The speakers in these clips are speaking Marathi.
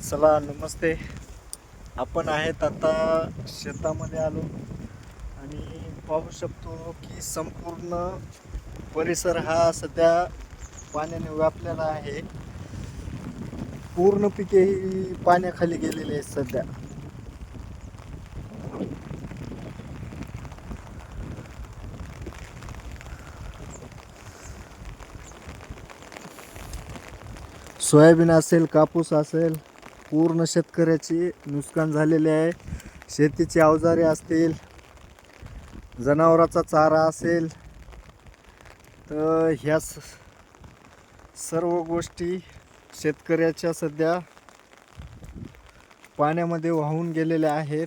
चला नमस्ते. आपण आहेत आता शेतामध्ये आलो आणि पाहू शकतो की संपूर्ण परिसर हा सध्या पाण्याने व्यापलेला आहे. पूर्ण पिके ही पाण्याखाली गेलेली आहेत सध्या. सोयाबीन असेल कापूस असेल पूर्ण शेतकऱ्याची नुकसान झालेले आहे. शेतीची अवजारे असतील जनावराचा चारा असेल तर ह्या स- सर्व गोष्टी शेतकऱ्याच्या सध्या पाण्यामध्ये वाहून गेलेल्या आहेत.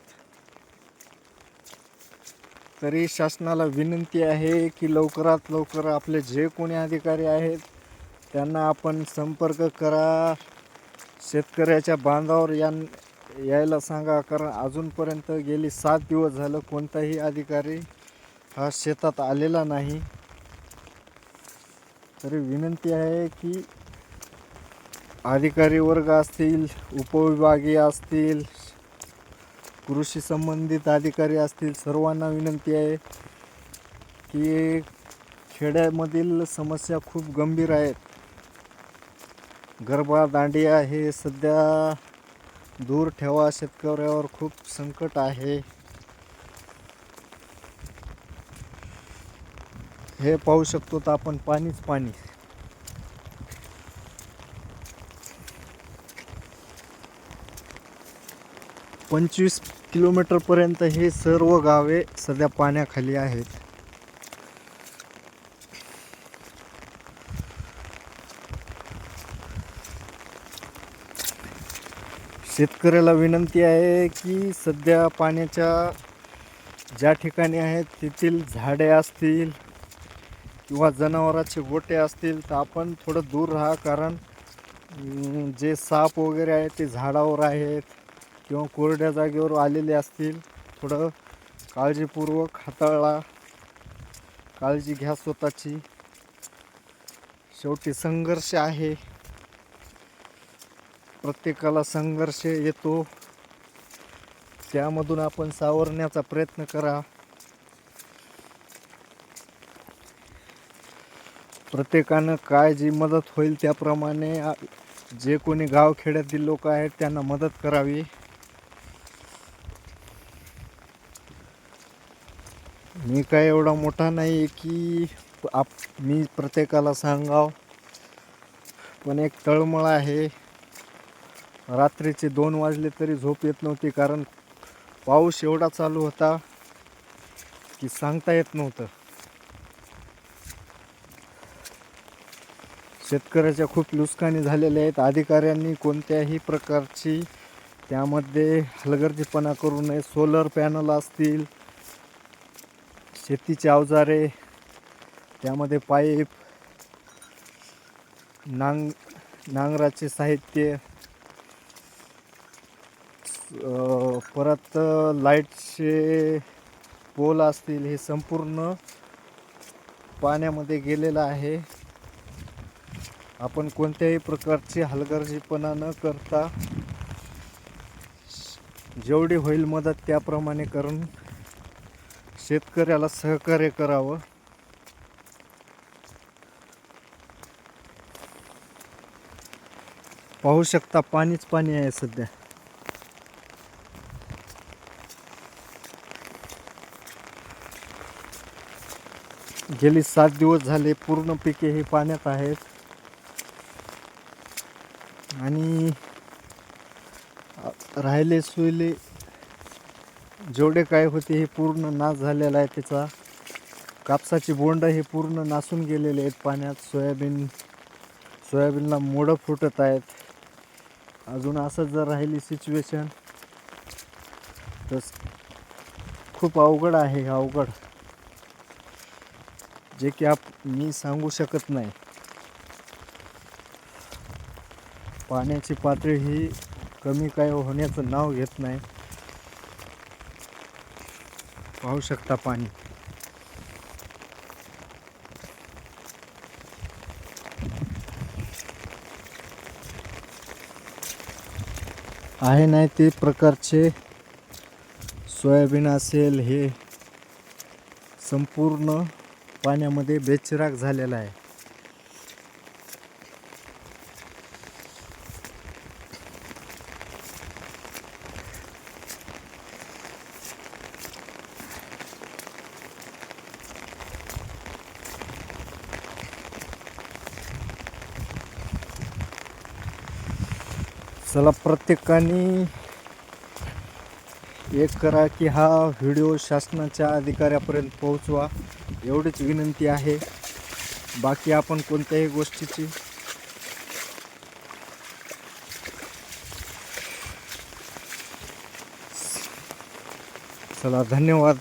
तरी शासनाला विनंती आहे की लवकरात लवकर आपले जे कोणी अधिकारी आहेत त्यांना आपण संपर्क करा. शेतकऱ्याच्या बांधावर या यायला सांगा कारण अजूनपर्यंत गेली सात दिवस झालं कोणताही अधिकारी हा शेतात आलेला नाही. तरी विनंती आहे की अधिकारी वर्ग असतील उपविभागीय असतील कृषी संबंधित अधिकारी असतील सर्वांना विनंती आहे की खेड्यामधील समस्या खूप गंभीर आहेत. गरबा दांडिया हे सध्या दूर ठेवा. शेतकऱ्यावर खूप संकट आहे. हे पाहू शकतो तर आपण पाणीच पाणी. पंचवीस किलोमीटरपर्यंत हे सर्व गावे सध्या पाण्याखाली आहेत. शेतकऱ्याला विनंती आहे की सध्या पाण्याच्या ज्या ठिकाणी आहेत तेथील झाडे असतील किंवा जनावराचे गोटे असतील तर आपण थोडं दूर राहा. कारण जे साप वगैरे आहेत ते झाडावर आहेत किंवा कोरड्या जागेवर आलेले असतील. थोडं काळजीपूर्वक हाताळा. काळजी घ्या स्वतःची. शेवटी संघर्ष आहे. प्रत्येकाला संघर्ष येतो. त्यामधून आपण सावरण्याचा प्रयत्न करा. प्रत्येकानं काय जी मदत होईल त्याप्रमाणे जे कोणी गावखेड्यातील लोक आहेत त्यांना मदत करावी. मी काय एवढा मोठा नाही आहे की आप मी प्रत्येकाला सांगाव. पण एक तळमळ आहे. रात्रीचे दोन वाजले तरी झोप येत नव्हती कारण पाऊस एवढा चालू होता की सांगता येत नव्हतं. शेतकऱ्याच्या खूप नुकसानी झालेल्या आहेत. अधिकाऱ्यांनी कोणत्याही प्रकारची त्यामध्ये हलगर्जीपणा करू नये. सोलर पॅनल असतील शेतीचे अवजारे त्यामध्ये पाईप नांग नांगराचे साहित्य परत लाईटचे पोल असतील हे संपूर्ण पाण्यामध्ये गेलेलं आहे. आपण कोणत्याही प्रकारची हलगर्जीपणा न करता जेवढी होईल मदत त्याप्रमाणे करून शेतकऱ्याला सहकार्य करावं. पाहू शकता पाणीच पाणी आहे सध्या. गेली सात दिवस झाले पूर्ण पिके ही पाण्यात आहेत. आणि राहिले सुहिले जेवढे काय होते हे पूर्ण नाश झालेला आहे त्याचा. कापसाची बोंड हे पूर्ण नासून गेलेले आहेत पाण्यात. सोयाबीन सोयाबीनला मोडं फुटत आहेत. अजून असं जर राहिली सिच्युएशन तर खूप अवघड आहे हे अवघड. जे की आप मी सांगू शकत नाही. पाण्याची पातळी ही कमी काय होण्याचं नाव घेत नाही. पाहू शकता पाणी. आहे नाही ते प्रकारचे सोयाबीन असेल हे संपूर्ण पाण्यामध्ये बेचिराग झालेला आहे. चला प्रत्येकाने एक करा की हा व्हिडिओ शासनाच्या अधिकाऱ्यापर्यंत पोहोचवा. एवढीच विनंती आहे. बाकी आपण कोणत्याही गोष्टीची चला धन्यवाद.